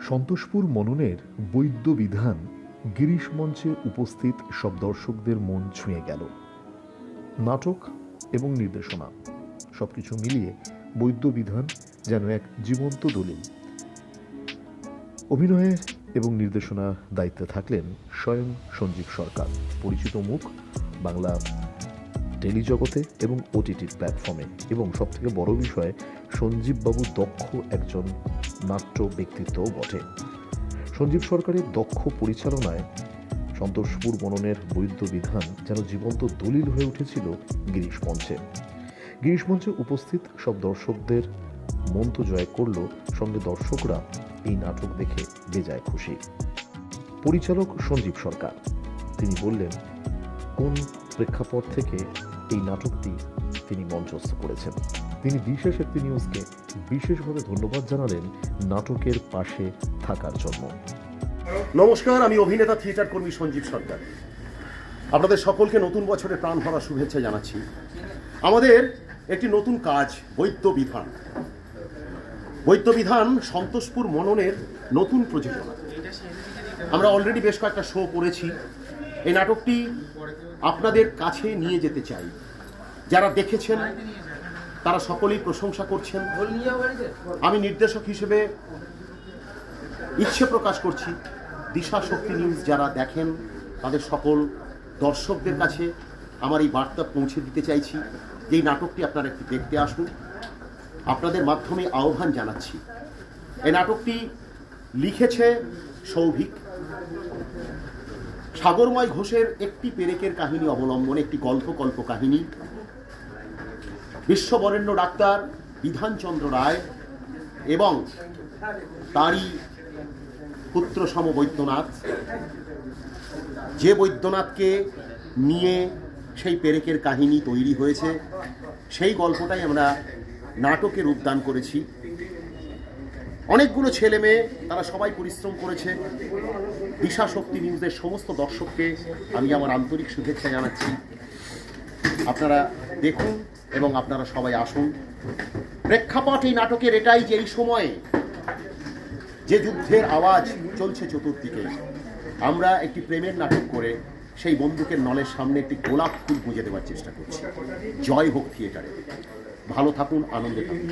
সন্তোষপুর মননের বৈদ্য বিধান গিরিশ মঞ্চে উপস্থিত সব দর্শকদের মন ছুঁয়ে গেল। নাটক এবং নির্দেশনা, সবকিছু মিলিয়ে বৈদ্য বিধান যেন এক জীবন্ত দলিল। অভিনয়ে এবং নির্দেশনা দায়িত্বে থাকলেন স্বয়ং সঞ্জীব সরকার। পরিচিত মুখ, বাংলা টেলিজগতে এবং ওটিটি প্ল্যাটফর্মে এবং সবথেকে বড় বিষয়, সঞ্জীববাবু দক্ষ একজন নাট্য ব্যক্তিত্বও বটে। সঞ্জীব সরকারের দক্ষ পরিচালনায় সন্তোষপুর মননের বৈদ্য বিধান যেন জীবন্ত দলিল হয়ে উঠেছিল গিরিশ মঞ্চে। গিরিশ মঞ্চে উপস্থিত সব দর্শকদের মন তো জয় করল, সঙ্গে দর্শকরা এই নাটক দেখে বেজায় খুশি। পরিচালক সঞ্জীব সরকার, তিনি বললেন, কোন প্রেক্ষাপট থেকে এই নাটকটি তিনি মঞ্চস্থ করেছেন। তিনি বিশেষ একটি নিউজকে বিশেষভাবে ধন্যবাদ জানালেন নাটকের পাশে থাকার জন্য। নমস্কার, আমি অভিনেতা থিয়েটার কর্মী সঞ্জীব সরকার আপনাদের সকলকে নতুন বছরে প্রাণ ভরা শুভেচ্ছা জানাচ্ছি। আমাদের একটি নতুন কাজ, বৈদ্য বিধান। বৈদ্য বিধান সন্তোষপুর মননের নতুন প্রযোজনা। আমরা অলরেডি বেশ কয়েকটা শো করেছি। এই নাটকটি আপনাদের কাছে নিয়ে যেতে চাই। যারা দেখেছেন, তারা সকলেই প্রশংসা করছেন। আমি নির্দেশক হিসেবে ইচ্ছে প্রকাশ করছি, দিশা শক্তি নিউজ যারা দেখেন, তাদের সকল দর্শকদের কাছে আমার এই বার্তা পৌঁছে দিতে চাইছি। যে এই নাটকটি আপনারা একটু দেখতে আসুন। আপনাদের মাধ্যমে আহ্বান জানাচ্ছি। এই নাটকটি লিখেছে সৌভিক। সাগরময় ঘোষের একটি পেরেকের কাহিনী অবলম্বনে একটি গল্প কল্প কাহিনী। বিশ্ববরেণ্য ডাক্তার বিধানচন্দ্র রায় এবং তারই পুত্র সম বৈদ্যনাথ। যে বৈদ্যনাথকে নিয়ে সেই পেরেকের কাহিনী তৈরি হয়েছে, সেই গল্পটাই আমরা নাটকে রূপদান করেছি। অনেকগুলো ছেলে মেয়ে, তারা সবাই পরিশ্রম করেছে। দিশা শক্তি নিউজের সমস্ত দর্শককে আমি আমার আন্তরিক শুভেচ্ছা জানাচ্ছি। আপনারা দেখুন এবং আপনারা সবাই আসুন। প্রেক্ষাপট এই নাটকের এটাই যে এই সময়ে যে যুদ্ধের আওয়াজ চলছে চতুর্দিকে। আমরা একটি প্রেমের নাটক করে সেই বন্দুকের নলের সামনে একটি গোলাপ ফুল গুঁজে দেওয়ার চেষ্টা করছি। জয় হোক থিয়েটারে। ভালো থাকুন আনন্দে থাকুন।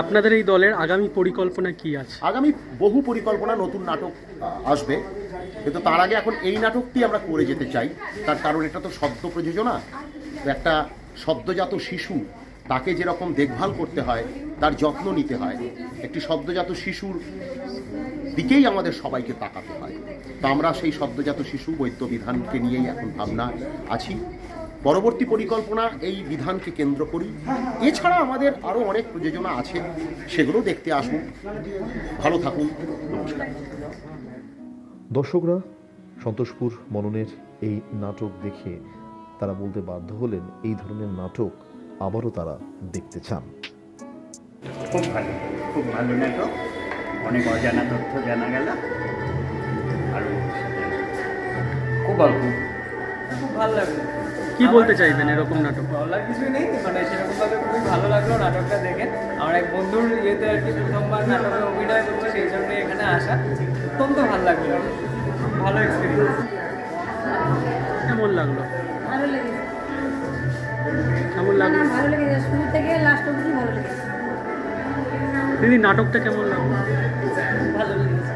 আপনাদের এই দলের আগামী পরিকল্পনা কি আছে? আগামী বহু পরিকল্পনা নতুন নাটক আসবে। কিন্তু তার আগে এখন এই নাটকটি আমরা করে যেতে চাই। তার কারণ এটা তো শব্দ প্রযোজনা। একটা শব্দজাত শিশু তাকে যেরকম দেখভাল করতে হয় তার যত্ন নিতে হয়। একটি শব্দজাত শিশুর দিকেই আমাদের সবাইকে তাকাতে হয়। তো আমরা সেই শব্দজাত শিশু বৈদ্য বিধানকে নিয়েই এখন ভাবনা আছি। পরবর্তী পরিকল্পনা এই বিধানকে কেন্দ্র করি। এছাড়া আমাদের আরও অনেক প্রযোজনা আছে সেগুলো দেখতে আসুন। ভালো থাকুন নমস্কার। দর্শকরা সন্তোষপুর মননের এই নাটক দেখে তারা বলতে বাধ্য হলেন এই ধরনের নাটক আবারও তারা দেখতে চান। খুব ভালো খুব ভালো নাটক। অনেক অজানা তথ্য জানা গেল। আর খুব অল্প। খুব ভালো লাগল। কি বলতে চাইবেন এরকম নাটক? বলার কিছুই নেই মানে সেরকম ভাবে খুবই ভালো লাগল নাটকটা দেখে। আমার এক বন্ধুর ইয়েতে আর কি প্রথমবার নাটকে অভিনয় করছে সেই জন্য এখানে আসা। অত্যন্ত ভালো লাগল। খুব ভালো এক্সপিরিয়েন্স কেমন লাগল? ভালো লেগেছে। কেমন লাগল? ভালো লেগেছে। শুরু থেকে লাস্ট অবধি ভালো লেগেছে। দিদি নাটকটা কেমন লাগল? ভালো লেগেছে।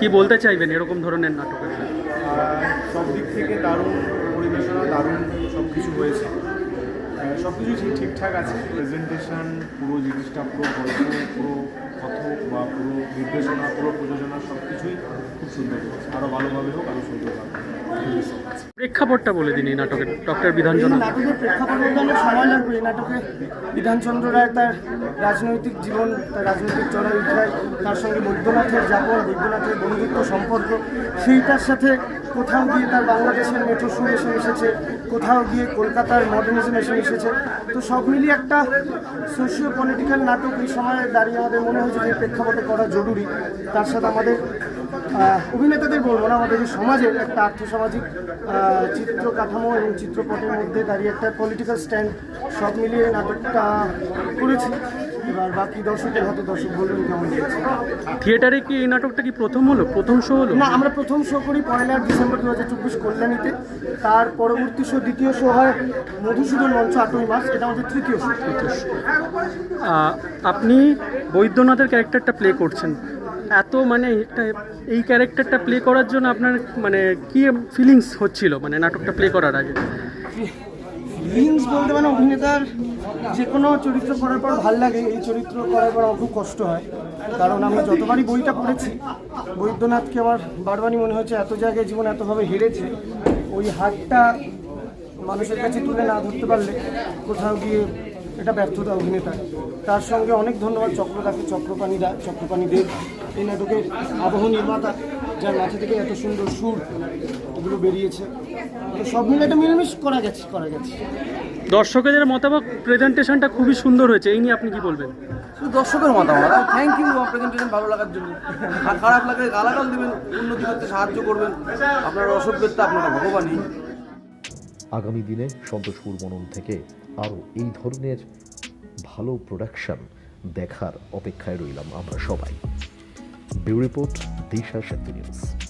কি বলতে চাইবেন এরকম ধরনের নাটকের? দিক থেকে দারুণ পরিবেশনা, দারুণ সব কিছু হয়েছে। সব কিছু ঠিকঠাক আছে। প্রেজেন্টেশন পুরো জিনিসটা, পুরো গল্প, পুরো কথক বা পুরো নির্দেশনা, পুরো প্রযোজনা, সব কিছুই খুব সুন্দর হয়েছে। আরও ভালোভাবে হোক আরও সুন্দর হবে। প্রেক্ষাপটটা বলে দিন এই নাটকের, ডক্টর বিধানচন্দ্র। নাটকের প্রেক্ষাপট বলতে সময় লাগবে। এই নাটকে বিধানচন্দ্র রায় তার রাজনৈতিক জীবন, তার রাজনৈতিক চড়াই উঠায় তার সঙ্গে বৈদ্যনাথের যাপন, বৈদ্যনাথের বন্ধুত্ব, সম্পর্ক, সেইটার সাথে কোথাও গিয়ে তার বাংলাদেশের মেট্রো সুর এসে মিশেছে, কোথাও গিয়ে কলকাতার মডার্নিজম এসে মিশেছে। তো সব মিলিয়ে একটা সোশিও পলিটিক্যাল নাটক এই সময়ে দাঁড়িয়ে আমাদের মনে হয়েছে যে প্রেক্ষাপটে করা জরুরি। তার সাথে আমাদের অভিনেতাদের বলব না আমাদের সমাজের একটা আর্থসামাজিক চিত্র কাঠামো এবং চিত্রপটের মধ্যে দাঁড়িয়ে একটা পলিটিক্যাল স্ট্যান্ড সব মিলিয়ে নাটকটা করেছি। এবার বাকি দর্শকের হাতে দর্শক বলবেন কেমন থিয়েটারে কি এই নাটকটা কি প্রথম হলো? প্রথম শো হলো? না আমরা প্রথম শো করি পয়লা ডিসেম্বর দু হাজার চব্বিশ কল্যাণীতে। তার পরবর্তী শো দ্বিতীয় শো হয় মধুসূদন মঞ্চ আটই মাস এটা আমাদের তৃতীয় শো আপনি বৈদ্যনাথের ক্যারেক্টারটা প্লে করছেন। এত মানে একটা, এই ক্যারেক্টারটা প্লে করার জন্য আপনার মানে কি ফিলিংস হচ্ছিল মানে নাটকটা প্লে করার আগে? ফিলিংস বলতে মানে অভিনেতার যে কোনো চরিত্র করার পর ভালো লাগে, এই চরিত্র করার পর খুব কষ্ট হয়। কারণ আমি যতবারই বইটা পড়েছি, বৈদ্যনাথকে আমার বারবারই মনে হচ্ছে এত জায়গায় জীবন এতভাবে হেরেছে, ওই হারটা মানুষের কাছে তুলে না ধরতে পারলে কোথাও গিয়ে এটা ব্যর্থতা অভিনেতা তার সঙ্গে অনেক ধন্যবাদ চক্রদাকে চক্রপাণীরা চক্রপাণী দেব এই নাটকের আবহ নির্মাতা যার মাথা থেকে এত সুন্দর সুর এগুলো বেরিয়েছে। তো সব মিলে একটা মিলমিশ করা গেছে করা গেছে। দর্শকদের মতামত প্রেজেন্টেশনটা খুবই সুন্দর হয়েছে। এই নিয়ে আপনি কি বলবেন? শুধু দর্শকের মতামত থ্যাংক ইউ প্রেজেন্টেশন ভালো লাগার জন্য। আর খারাপ লাগলে গালাগাল দেবেন উন্নতি করতে সাহায্য করবেন। আপনার অসভ্যতা আপনারা ভগবানই। আগামী দিনে সন্তোষপুর বনম থেকে আরও এই ধরনের ভালো প্রোডাকশন দেখার অপেক্ষায় রইলাম আমরা সবাই। বিউ রিপোর্ট দিশা শক্তি নিউজ।